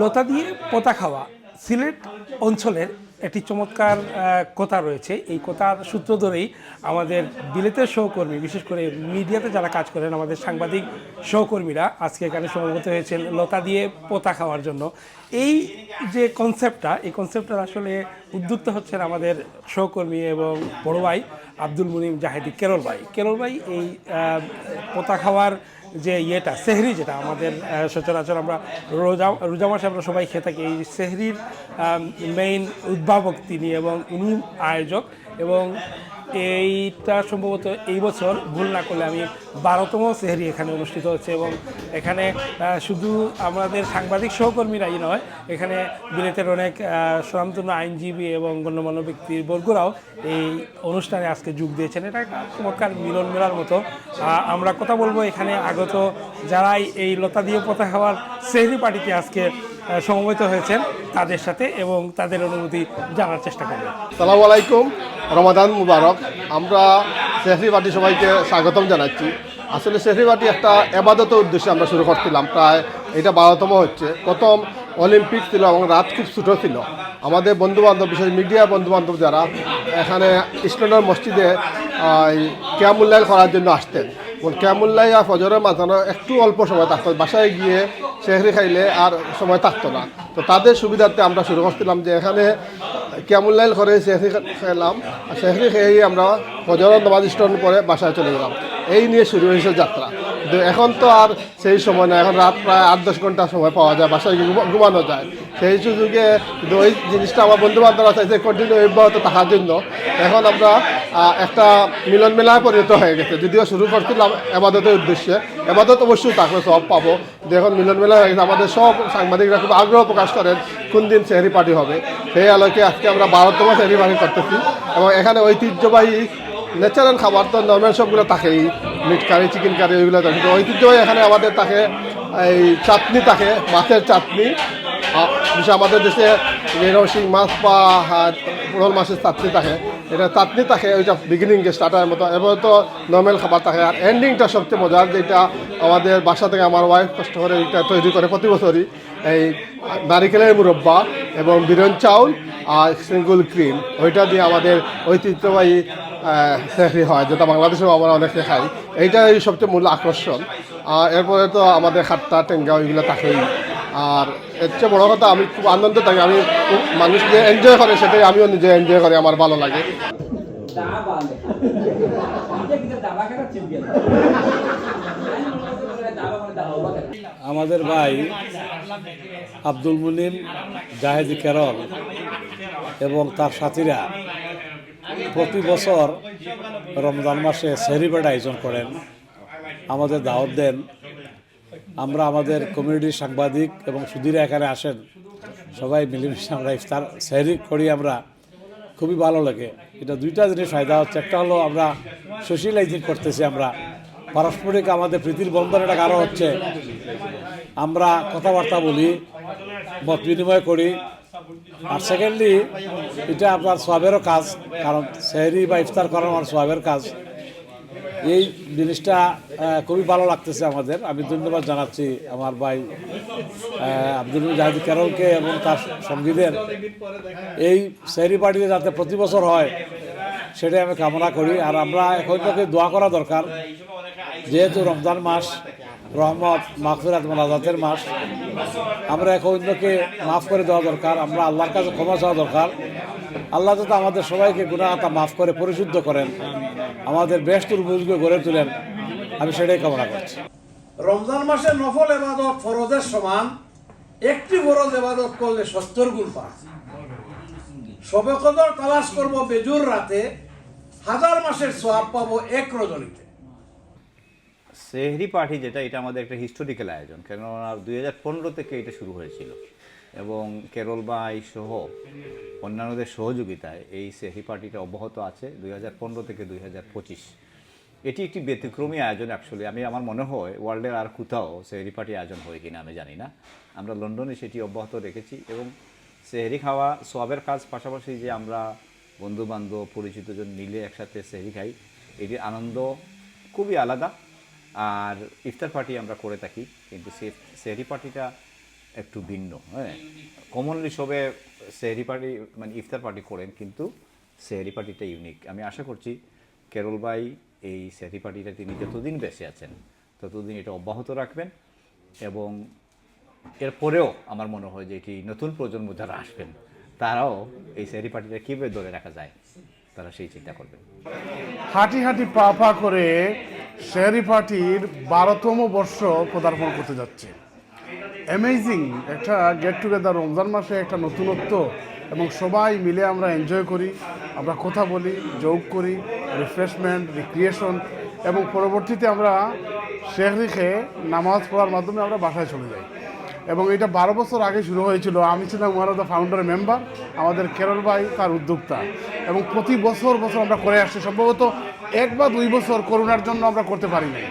লতা দিয়ে পোতা খাওয়া সিলেট অঞ্চলের একটি চমৎকার কথা রয়েছে। এই কথার সূত্র ধরেই আমাদের বিলেতের সহকর্মী, বিশেষ করে মিডিয়াতে যারা কাজ করেন, আমাদের সাংবাদিক সহকর্মীরা আজকে এখানে সমবেত হয়েছেন লতা দিয়ে পোতা খাওয়ার জন্য। এই যে কনসেপ্টটা এই কনসেপ্টটার আসলে উদ্যুক্ত হচ্ছেন আমাদের সহকর্মী এবং বড় ভাই আব্দুল মুনিম জাহেদি কেরল ভাই। কেরল ভাই এই পোতা খাওয়ার যে ইয়েটা, সেহরি যেটা আমাদের সচরাচর আমরা রোজা রোজা মাসে আমরা সবাই খেয়ে থাকি, এই সেহরির মেইন উদ্ভাবক তিনি এবং উনি আয়োজক এবং এইটা সম্ভবত এই বছর ভুল না করলে আমি বারোতম সেহরি এখানে অনুষ্ঠিত হচ্ছে এবং এখানে শুধু আমাদের সাংবাদিক সহকর্মীরাই নয় এখানে বিলেতের অনেক আহ, আইনজীবী এবং গণ্যমান্য ব্যক্তির বর্গরাও এই অনুষ্ঠানে আজকে যোগ দিয়েছেন। এটা একটা চমৎকার মিলন মেলার মতো। আমরা কথা বলব এখানে আগত যারাই এই লতা দিয়ে পোতা খাওয়ার সেহরি পার্টিতে আজকে সমবেত হয়েছেন তাদের সাথে এবং তাদের অনুমতি জানার চেষ্টা করব সালাম আলাইকুম, রমাদান মুবারক। আমরা শেহরি পার্টি সবাইকে স্বাগতম জানাচ্ছি। আসলে শেহরি পার্টি একটা এবাদতের উদ্দেশ্যে আমরা শুরু করছিলাম। প্রায় এটা বারোতম হচ্ছে। প্রথম অলিম্পিক ছিল এবং রাত খুব ছোটো ছিল। আমাদের বন্ধুবান্ধব, বিশেষ মিডিয়া বন্ধুবান্ধব যারা এখানে ইসলামের মসজিদে ক্যামুল্লাইল করার জন্য আসতেন। ক্যামুল্লাই আর ফজরের মাঝানো একটু অল্প সময় থাকতো। বাসায় গিয়ে শেহরি খাইলে আর সময় থাকতো না। তো তাদের সুবিধার্থে আমরা শুরু করছিলাম যে এখানে ক্যামুল্লাইল করে শেহরি খেলাম। আর শেহরি খেয়ে আমরা ফজরের নামাজ স্টোন করে বাসায় চলে গেলাম। এই নিয়ে শুরু হয়েছে যাত্রা। কিন্তু এখন তো আর সেই সময় না এখন রাত প্রায় আট, দশ ঘণ্টা সময় পাওয়া যায়। বাসায় ঘুমানো যায়। সেই সুযোগে ওই জিনিসটা আমার বন্ধু বান্ধব চাইছে কন্টিনিউ অব্যাহত থাকার জন্য। এখন আমরা একটা মিলন মেলায় পরিণত হয়ে গেছে, যদিও শুরু করছিলাম এবাদতের উদ্দেশ্যে। এবাদত অবশ্যই থাকলে সব পাবো। এখন মিলন মেলা হয়ে গেছে, আমাদের সব সাংবাদিকরা খুব আগ্রহ প্রকাশ করেন কোন দিন সেহরি পার্টি হবে। সেই আলোকে আজকে আমরা বারোতম সেহরি পার্টি করতেছি এবং এখানে ঐতিহ্যবাহী ন্যাচারাল খাবার তো নর্মাল সবগুলো থাকেই মিট কারি চিকেন কারি ওইগুলো থাকে ঐতিহ্যবাহী এখানে আমাদের থাকে এই চাটনি থাকে মাছের চাটনি বিশেষ আমাদের দেশে রসিং মাছ বা পুরল মাছের চাটনি থাকে, এটা চাটনি থাকে, ওইটা বিগিনিং স্টার্টারের মতো। এবার তো নর্মাল খাবার থাকে। আর এন্ডিংটা সবচেয়ে মজার, যেটা আমাদের বাসা থেকে আমার ওয়াইফ কষ্ট করে এটা তৈরি করে প্রতি বছরই, এই নারিকেলের মুরব্বা এবং বিরন চাউল আর সিঙ্গুল ক্রিম ওইটা দিয়ে আমাদের ঐতিহ্যবাহী সেহরি হয়, যেটা বাংলাদেশেও আমরা অনেকে খাই। এইটাই সবচেয়ে মূল আকর্ষণ। আর এরপরে তো আমাদের খাট্টা টেঙ্গা ওইগুলো থাকেই। আর এর চেয়ে বড় কথা, আমি খুব আনন্দ থাকি আমি মানুষ যে এনজয় করে সেটাই আমিও নিজে এনজয় করি, আমার ভালো লাগে. আমাদের ভাই আব্দুল মুনিম, জাহেদি কেরল এবং তার সাথীরা প্রতি বছর রমজান মাসে সেরিবেট আয়োজন করেন আমাদের দাওয়াত দেন আমরা আমাদের কমিউনিটির সাংবাদিক এবং সুধীরা এখানে আসেন। সবাই মিলেমিশে আমরা ইফতার সেহরি করি, আমরা খুবই ভালো লাগে। এটা দুইটা জিনিস ফায়দা হচ্ছে। একটা হলো আমরা সোশ্যালাইজিং করতেছি আমরা। পারস্পরিক আমাদের প্রীতির বন্ধন এটা কারও হচ্ছে। আমরা কথাবার্তা বলি, মত বিনিময় করি। আর সেকেন্ডলি এটা আপনার সোয়াবেরও কাজ, কারণ সেহরি বা ইফতার করা আমার সোয়াবের কাজ। এই জিনিসটা খুবই ভালো লাগতেছে আমাদের। আমি ধন্যবাদ জানাচ্ছি আমার ভাই আব্দুল জাহাদি কেরলকে এবং তার সঙ্গীদের। এই সেহরি পার্টিতে যাতে প্রতি বছর হয়, সেটাই আমি কামনা করি। আর আমরা এখন থেকে দোয়া করা দরকার, যেহেতু রমজান মাস, রহমত মাহফিরাত মোনাজাতের মাস, আমরা এক অন্যকে মাফ করে দেওয়া দরকার। আমরা আল্লাহর কাছে ক্ষমা চাওয়া দরকার। আল্লাহ যাতে আমাদের সবাইকে গুণাহাতা মাফ করে পরিশুদ্ধ করেন। আমাদের বেশ বুঝকে গড়ে তোলেন। আমি সেটাই কামনা করছি। রমজান মাসে নফল এবাদত ফরজের সমান একটি ফরজ এবাদত করলে সত্তর গুণ পায় সবে কদর তালাশ করব বেজুর রাতে হাজার মাসের সোয়াব পাবো এক রজনীতে। সেহরি পার্টি যেটা এটা আমাদের একটা হিস্টোরিক্যাল আয়োজন। কেননা দুই হাজার পনেরো থেকে এটা শুরু হয়েছিল। এবং কেরল বাই সহ অন্যান্যদের সহযোগিতায় এই সেহরি পার্টিটা অব্যাহত আছে দুই হাজার পনেরো থেকে দুই হাজার পঁচিশ। এটি একটি ব্যতিক্রমী আয়োজন অ্যাকচুয়ালি আমি, আমার মনে হয় ওয়ার্ল্ডের আর কোথাও সেহরি পার্টি আয়োজন হয় কিনা আমি জানি না। আমরা লন্ডনে সেটি অব্যাহত রেখেছি এবং সেহরি খাওয়া সবের কাজ পাশাপাশি যে আমরা বন্ধু বান্ধব পরিচিতজন মিলে একসাথে সেহরি খাই এটির আনন্দ খুবই আলাদা। আর ইফতার পার্টি আমরা করে থাকি, কিন্তু সে সেহরি পার্টিটা একটু ভিন্ন হ্যাঁ। কমনলি সবে সেহরি পার্টি মানে ইফতার পার্টি করেন, কিন্তু সেহরি পার্টিটা ইউনিক আমি আশা করছি কেরল ভাই এই সেহরি পার্টিটা তিনি যতদিন বেঁচে আছেন, ততদিন এটা অব্যাহত রাখবেন এবং এরপরেও আমার মনে হয় যে এটি নতুন প্রজন্ম যারা আসবেন, তারাও এই সেহরি পার্টিটা কীভাবে ধরে রাখা যায়, তারা সেই চিন্তা করবেন। হাঁটি হাঁটি পা পা করে শেয়ারি পার্টির বারোতম বর্ষ পদার্পণ করতে যাচ্ছে। অ্যামেজিং একটা গেট টুগেদার রমজান মাসে একটা নতুনত্ব এবং সবাই মিলে আমরা এনজয় করি, আমরা কথা বলি যোগ করি রিফ্রেশমেন্ট রিক্রিয়েশন এবং পরবর্তীতে আমরা শেহরি খেয়ে নামাজ পড়ার মাধ্যমে আমরা বাসায় চলে যাই। এবং এটা বারো বছর আগে শুরু হয়েছিল। আমি ছিলাম one of the founder member আমাদের কেরল ভাই তার উদ্যোক্তা। এবং প্রতি বছর বছর আমরা করে আসছি। সম্ভবত এক বা দুই বছর করোনার জন্য আমরা করতে পারি নাই।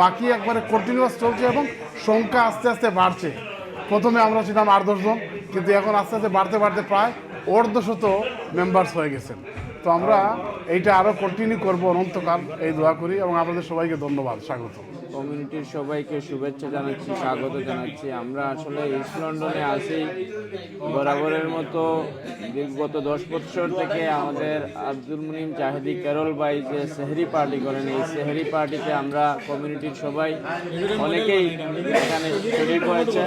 বাকি একবারে কন্টিনিউয়াস চলছে এবং সংখ্যা আস্তে আস্তে বাড়ছে। প্রথমে আমরা ছিলাম আট দশজন কিন্তু এখন আস্তে আস্তে বাড়তে বাড়তে প্রায় অর্ধশত মেম্বার্স হয়ে গেছেন। তো আমরা এইটা আরও কন্টিনিউ করব অনন্তকাল। এই দোয়া করি এবং আপনাদের সবাইকে ধন্যবাদ। স্বাগত। কমিউনিটির সবাইকে শুভেচ্ছা জানাচ্ছি, স্বাগত জানাচ্ছি। আমরা আসলে ইস্ট লন্ডনে আছি। বরাবরের মতো গত দশ বছর থেকে আমাদের আব্দুল মুনিম জাহেদি কেরল ভাই যে সেহরি পার্টি করেন, এই সেহরি পার্টিতে আমরা কমিউনিটির সবাই অনেকেই এখানে শরীর হয়েছে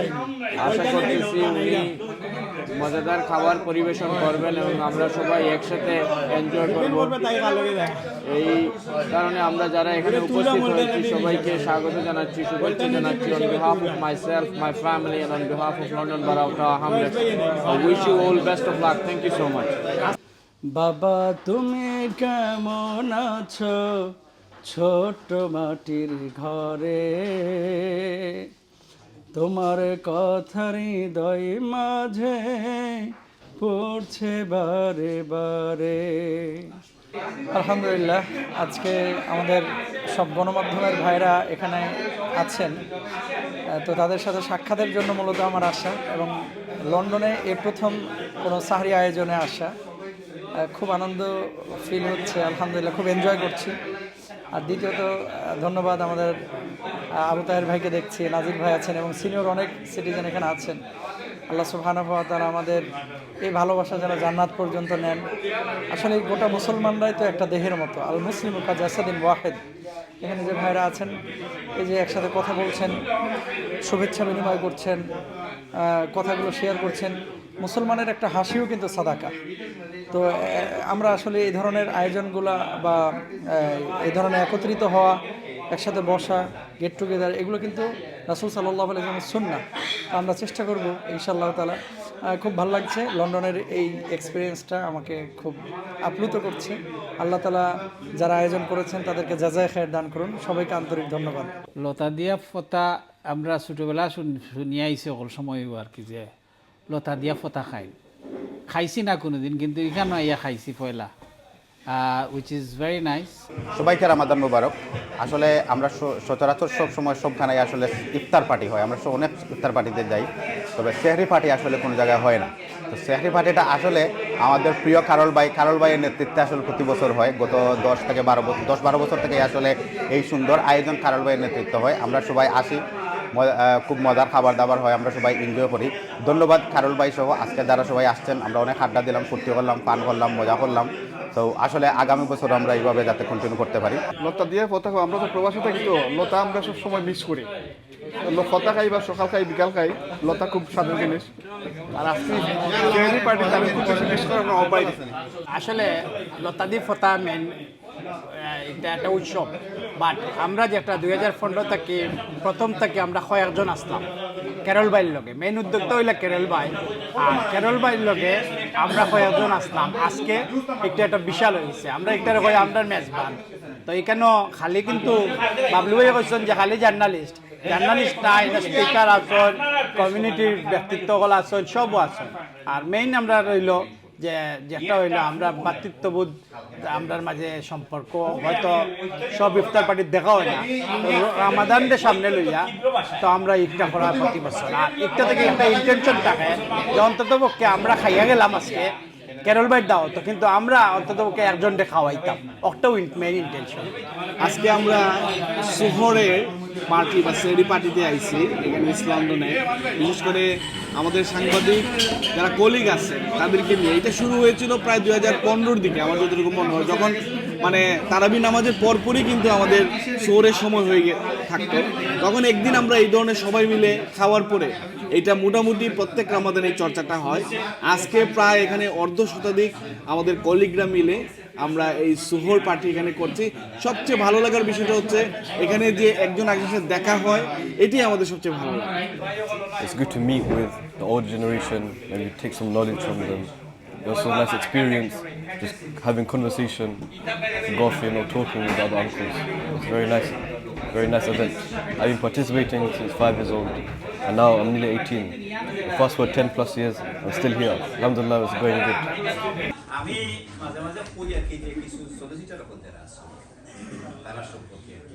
আশা করতেছি উনি মজাদার খাবার পরিবেশন করবেন এবং আমরা সবাই একসাথে এনজয় করব। এই কারণে আমরা যারা এখানে উপস্থিত হয়েছি সবাইকে স্বাগত জানাচ্ছি শুভেচ্ছা জানাচ্ছি on behalf of my self my family and on behalf of London borough hamlet wish you all best of luck thank you so much বাবা তুমি কেমন আছো? ছোট মাটির ঘরে। তোমার কথার হৃদয় মাঝে পড়ছে বারে বারে। আলহামদুলিল্লাহ, আজকে আমাদের সব গণমাধ্যমের ভাইরা এখানে আছেন। তো তাদের সাথে সাক্ষাতের জন্য মূলত আমার আসা এবং লন্ডনে এ প্রথম কোনো সাহরি আয়োজনে আসা। খুব আনন্দ ফিল হচ্ছে, আলহামদুলিল্লাহ, খুব এনজয় করছি। আর দ্বিতীয়ত ধন্যবাদ আমাদের আবু তাহের ভাইকে দেখছি, নাজির ভাই আছেন এবং সিনিয়র অনেক সিটিজেন এখানে আছেন। আল্লাহ তাআলা আমাদের এই ভালোবাসা যারা জান্নাত পর্যন্ত নেন। আসলে গোটা মুসলমানরাই তো একটা দেহের মতো আল মুসলিম কাজাসাদিন ওয়াহেদ। এখানে যে ভাইরা আছেন, এই যে একসাথে কথা বলছেন, শুভেচ্ছা বিনিময় করছেন কথাগুলো শেয়ার করছেন মুসলমানের একটা হাসিও কিন্তু সাদাকা। তো আমরা আসলে এই ধরনের আয়োজনগুলা বা এই ধরনের একত্রিত হওয়া, একসাথে বসা গেট টুগেদার এগুলো কিন্তু রাসুল সাল্লাহ সুন্না তো আমরা চেষ্টা করব, ইনশাআল্লাহ তালা খুব ভালো লাগছে, লন্ডনের এই এক্সপিরিয়েন্সটা আমাকে খুব আপ্লুত করছে। আল্লাহ তালা যারা আয়োজন করেছেন, তাদেরকে যাজায় খায়ের দান করুন। সবাইকে আন্তরিক ধন্যবাদ। লতা দিয়া ফতা আমরা ছোটবেলা শুন- শুনি আইছি অকল সময় আর কি যে লতা দিয়া ফটা খাই খাইছি না কোনোদিন, কিন্তু এখানে ইয়া খাইছি পয়লা। উইচ ইজ ভেরি নাইস সবাইকে রামাদান মুবারক। আসলে আমরা সচরাচর সব সময় সবখানে আসলে ইফতার পার্টি হয়। আমরা অনেক ইফতার পার্টিতে যাই। তবে সেহরি পার্টি আসলে কোনো জায়গায় হয় না। তো সেহরি পার্টিটা আসলে আমাদের প্রিয় কারল ভাই, কারল ভাইয়ের নেতৃত্বে আসলে প্রতি বছর হয়। গত দশ থেকে বারো বছর দশ বারো বছর থেকে আসলে এই সুন্দর আয়োজন কারল ভাইয়ের নেতৃত্ব হয়। আমরা সবাই আসি। খুব মজার খাবার দাবার হয় আমরা সবাই এনজয় করি। ধন্যবাদ খারুল ভাই সহ আজকে যারা সবাই আসছেন আমরা অনেক আড্ডা দিলাম ফুর্তি করলাম পান করলাম মজা করলাম। তো আসলে আগামী বছর আমরা এইভাবে যাতে কন্টিনিউ করতে পারি। লতা দিয়ে পতাকা আমরা তো প্রবাসে থাকি তো লতা আমরা সব সময় মিস করি লতা খাই বা সকাল খাই বিকাল খাই লতা খুব স্বাদের জিনিস। আর আজকে অবাই আসলে লতাদি ফটা মেন একটা উৎসব। বাট আমরা যেটা দুই হাজার পনেরো থেকে প্রথম থেকে আমরা কয়েকজন আসলাম কেরল বাইর লগে। মেইন উদ্যোক্তা হইলে কেরল বাই আর কেরল বাইর লগে আমরা কয়েকজন আসলাম। আজকে একটা একটা বিশাল হয়েছে। আমরা একটা কই আমরা মেজবান। তো এখানেও খালি কিন্তু বাবলু ভাই কৈছেন যে খালি জার্নালিস্ট জার্নালিস্ট নাই স্পিকার আছেন কমিউনিটির ব্যক্তিত্বগুলো আছেন, সবও আছেন। আর মেইন আমরা রইল যে যেটা হইল আমরা ভাতৃত্ববোধ আমরার মাঝে সম্পর্ক হয়তো সব ইফতার পার্টির দেখা হয় না। রামাদানদের সামনে লইয়া তো আমরা ইফতা করার প্রতি বছর। আর ইফতা থেকে একটা ইন্টেনশন থাকে যে অন্তত পক্ষে আমরা খাইয়া গেলাম আজকে কেরল বাইট দাও তো কিন্তু আমরা অন্তত ওকে একজনকে খাওয়াইতাম। ওটাও মেইন ইন্টেনশন আজকে আমরা শহরে পার্টি বা সেরি পার্টিতে আইছি, এখানে ইস্ট লন্ডনে বিশেষ করে আমাদের সাংবাদিক যারা কলিগ আছে, তাদেরকে নিয়ে, এটা শুরু হয়েছিল প্রায় দুই হাজার পনেরোর দিকে, আমার যতটুকু মনে হয়। যখন মানে তারাবি নামাজের পরপরই কিন্তু আমাদের শহরের সময় হয়ে থাকতো। তখন একদিন আমরা এই ধরনের সবাই মিলে খাওয়ার পরে, এটা মোটামুটি প্রত্যেক আমাদের এই চর্চাটা হয়। আজকে প্রায় এখানে অর্ধ শতাধিক আমাদের কলিগরা মিলে আমরা এই সুহর পার্টি এখানে করছি। সবচেয়ে ভালো লাগার বিষয়টা হচ্ছে, এখানে যে একজন আরেকজনের সাথে দেখা হয়, এটাই আমাদের সবচেয়ে ভালো লাগে। It's good to meet with the old generation and you take knowledge from them so nice experience just having conversation goofing or talking I have been participating since 5 now I am Fast forward 10 plus years, I'm still here. Alhamdulillah, it's going good. আমি মাঝে মাঝে পড়ি আর কি যে কিছু ছোট ছোট রকম যারা আছে তারা সম্পর্কে আর কি।